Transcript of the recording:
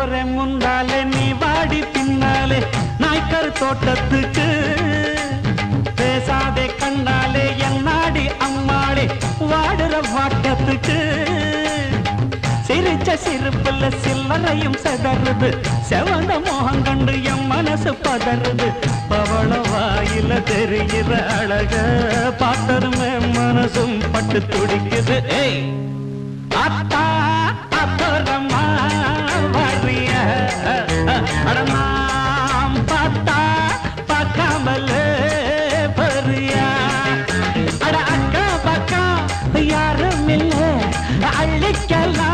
போறேன் முன்னாலே நீ வாடி பின்னாலே நாய்க்கர் தோட்டத்துக்கு. பேசாதே கண்டாலே என் நாடி அம்மாளே வாடுற வாட்டத்துக்கு. சிரிச்ச சிரிப்புல சில்லறையும் செதறுது. செவந்த மோகம் கண்டு என் மனசு பதறுது. பவள வாயில தெரிகிற அழக பார்த்ததுமே மனசும் பட்டு துடிக்குது. ஏய் அத்தா அடனாம் பார்த்தா பார்க்காமல் பரியா? அட அக்கா பக்கா யாரும் இல்லை. அள்ளிக்கலாம்